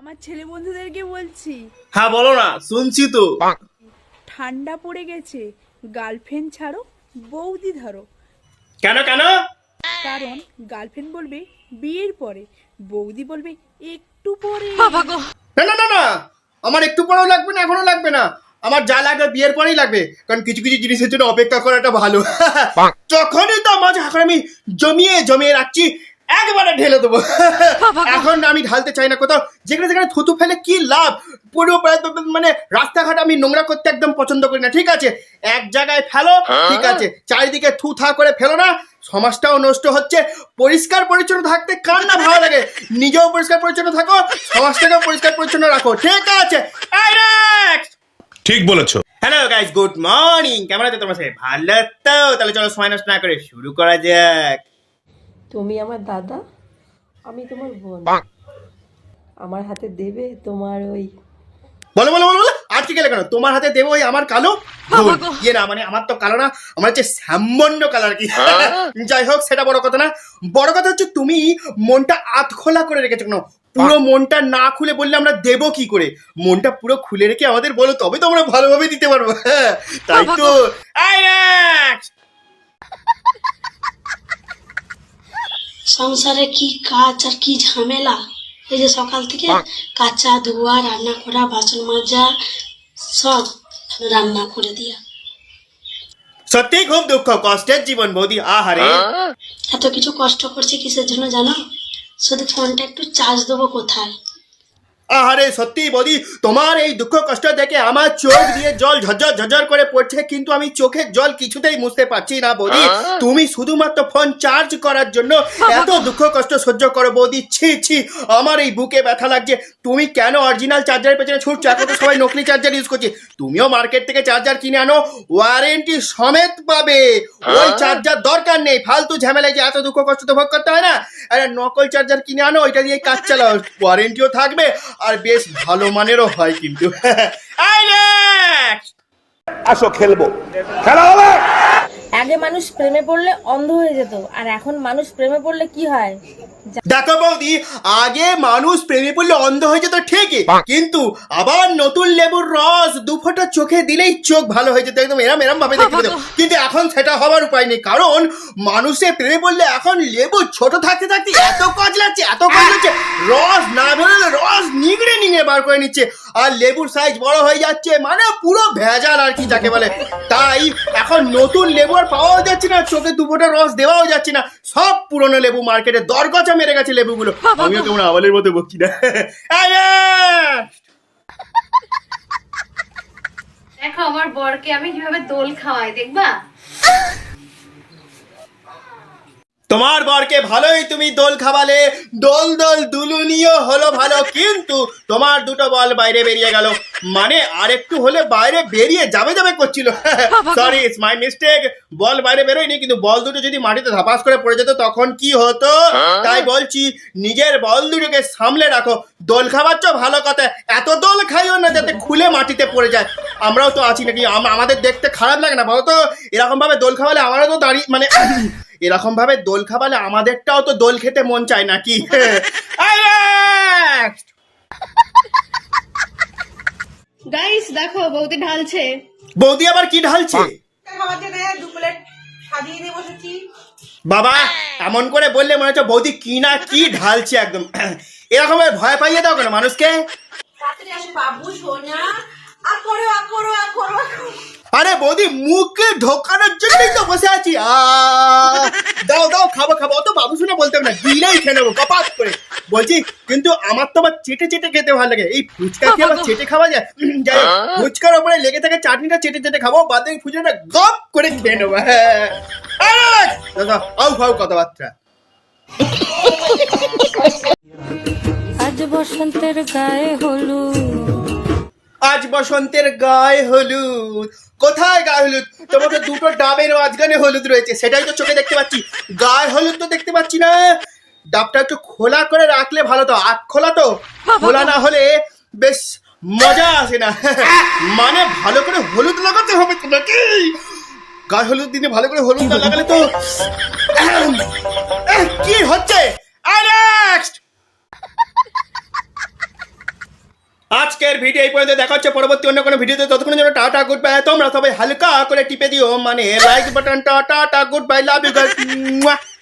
আমার ছেলে বন্ধুদেরকে বলছি। হ্যাঁ বলো না শুনছি তো। ঠান্ডা পড়ে গেছে গার্লফ্রেন্ড ছাড়ো বৌদি ধরো। কেন কেন? কারণ গার্লফ্রেন্ড বলবে বিয়ের পরে বৌদি বলবে একটু পরে। বাবা না না না না আমার একটু পরেও লাগবে না এখনও লাগবে না। আমার যা লাগবে বিয়ের পরেই লাগবে কারণ কিছু কিছু জিনিসের জন্য অপেক্ষা করাটা ভালো। যখনই তো মাঝে এখন আমি জমিয়ে জমিয়ে রাখছি একবারে ঢেলে দেবো। এখন আমি ঢালতে চাই না কোথাও। যেখানে যেখানে থুতু ফেলে কি লাভ? পুরো মানে রাস্তাঘাট আমি নোংরা করতে একদম পছন্দ করি না। ঠিক আছে? এক জায়গায় ফেলো ঠিক আছে? চারিদিকে থু থা করে ফেলো না। সমাজটাও নষ্ট হচ্ছে। পরিষ্কার পরিচ্ছন্ন থাকতে কার না ভালো লাগে? নিজেও পরিষ্কার পরিচ্ছন্ন থাকো সমাজটাকেও পরিষ্কার পরিচ্ছন্ন রাখো। ঠিক আছে! ঠিক বলেছ। হ্যালো গাইস গুড মর্নিং কেমন আছে তোমার সাথে ভালো তো? তাহলে চলো সময় নষ্ট না করে শুরু করা যাক। তুমি আমার দাদা আমি তোমার বোন। আমার হাতে দেবে তোমার ওই বলো বলো বলো বলো। আজকে গেলে কেন? তোমার হাতে দেবো ওই আমার কালো। ইয়ে না মানে আমার তো কালো না আমার হচ্ছে শ্যামবন্য কালার কি। যাই হোক সেটা বড় কথা না। বড় কথা হচ্ছে তুমি মনটা আধ খোলা করে রেখেছো কেন? পুরো মনটা না খুলে বললে আমরা দেবো কি করে? মনটা পুরো খুলে রেখে আমাদের বলো তবে তো আমরা ভালোভাবে দিতে পারব। হ্যাঁ, তাই তো! সংসারে কি কাজ আর কি ঝামেলা? এই যে সকাল থেকে কাঁচা ধোয়া রান্না করা বাসন মাজা সব রান্না করে দিয়া। সত্যি খুব দুঃখ কষ্টের জীবন বৌদি আহারে। এত কিছু কষ্ট করছি কিসের জন্য জানো? শুধু ফোনটা একটু চার্জ দেবো কোথায়? আহারে সত্যি বৌদি তোমার এই দুঃখ কষ্ট দেখে আমার চোখ দিয়ে জল ঝরঝর ঝরঝর করে পড়ছে কিন্তু আমি চোখের জল কিছুতেই মুছতে পারছি না বৌদি। তুমি শুধুমাত্র ফোন চার্জ করার জন্য এত দুঃখ কষ্ট সহ্য করো বৌদি। ছি ছি আমার এই বুকে ব্যথা লাগছে। তুমি কেন অরিজিনাল চার্জারের পেছনে ছুটছো? এখন তো সবাই নকলি চার্জার ইউজ করছে। তুমিও মার্কেট থেকে চার্জার কিনে আনো ওয়ারেন্টি সমেত পাবে। ওই চার্জার দরকার নেই ফালতু ঝামেলায় যে এত দুঃখ কষ্ট তো ভোগ করতে হয় না। আরে নকল চার্জার কিনে আনো ওইটা দিয়ে কাজ চালাও। ওয়ারেন্টিও থাকবে। আর বেশ ভালো মানেরও হয় কিন্তু! আসো খেলব। খেলা হবে! আগে মানুষ প্রেমে পড়লে অন্ধ হয়ে যেত আর এখন মানুষ প্রেমে পড়লে কি হয়? দেখো বৌদি আগে মানুষ প্রেমে পড়লে অন্ধ হয়ে যেত ঠিকই কিন্তু আবার নতুন লেবুর রস দু ফোঁটা চোখে দিলেই চোখ ভালো হয়ে যেত একদম এরম এরম ভাবে দেখতে পেতো কিন্তু এখন সেটা হওয়ার উপায় নেই কারণ মানুষের প্রেমে পড়লে এখন লেবু ছোট থাকতে থাকতে এত কাজ লাগছে এত কাজ লাগছে রস না বেরোলে রস নিংড়ে নিংড়ে বার করে নিচ্ছে। আর লেবুর সাইজ বড় হয়ে যাচ্ছে মানে পুরো ভেজাল আর কি যাকে বলে। তাই এখন নতুন লেবু আর পাওয়াও যাচ্ছে না চোখে দু ফোঁটা রস দেওয়াও যাচ্ছে না। সব পুরনো লেবু মার্কেটে দরগচা মেরে গেছে লেবুগুলো। আমিও কেমন আওয়ালের মতো বকছি না। দেখো আমার বরকে আমি কীভাবে দোল খাওয়াই দেখবা? তোমার বরকে ভালোই তুমি দোল খাওয়ালে দোল দোল দুলুনিও হলো ভালো কিন্তু তোমার দুটো বল বাইরে বেরিয়ে গেল। মানে আর একটু হলে বাইরে বেরিয়ে যাবে যাবে করছিল। Sorry it's my mistake ball বাইরে বেরোয়নি কিন্তু বল দুটো যদি মাটিতে ধাপাস করে পড়ে যেত তখন কি হতো? তাই বলছি নিজের বল দুটোকে সামলে রাখো। দোল খাওয়াচ্ছ ভালো কথা এত দোল খাইও না যাতে খুলে মাটিতে পড়ে যায়। আমরাও তো আছি নাকি আমাদের দেখতে খারাপ লাগে না বলো তো? এরকম ভাবে দোল খাওয়ালে আমারও তো দাঁড়িয়ে মানে এরকম ভাবে দোল খাবালে আমাদেরটাও তো দোল খেতে মন চায় নাকি? গাইস দেখো বৌদি ঢালছে। বৌদি আবার কি ঢালছে? বাবা এমন করে বললে মনে হচ্ছে বৌদি কি না কি ঢালছে একদম। এরকম ভয় পাইয়ে দাও কেন মানুষকে? আরে বৌদি মুখে ঢোকানোর জন্যই তো বসে আছি। আ, দাও দাও খাব খাব। অত বাবু শুনে বলতে হবে না দিলেই খেয়ে নেব কপাত করে। বলছি কিন্তু আমার তো আবার চেটে চেটে খেতে ভালো লাগে। এই ফুচকা কি আবার চেটে খাওয়া যায়? যাই ফুচকার ওপরে লেগে থাকে চাটনিটা চেটে চেটে খাব বাদে ফুচকাটা গপ করে খেয়ে নেব। হ্যাঁ দাদা, আউ ফাউ কথাবার্তা। আজ বসন্তের গায়ে হলুদ। বসন্তের গায়ে হলুদ। কোথায় গায়ে হলুদ? তোমার তো দুটো ডাবের মাঝখানে হলুদ রয়েছে সেটাই তো চোখে দেখতে পাচ্ছি। গায়ে হলুদ তো দেখতে পাচ্ছি না। ডাবটা একটু খোলা করে রাখলে ভালো তো আট খোলা তো। খোলা না হলে বেশ মজা আসে না। মানে ভালো করে হলুদ লাগাতে হবে তো নাকি গায়ে হলুদ দিনে ভালো করে হলুদ না লাগালে তো কি হচ্ছে? Next! আজকের ভিডিও এই পর্যন্ত দেখা হচ্ছে। পরবর্তী অন্য কোনো ভিডিওতে ততক্ষণ জন্য টাটা গুড বাই তোমরা সবাই হালকা করে টিপে দিও মানে লাইক বাটনটা টাটা গুড বাই লাভ ইউ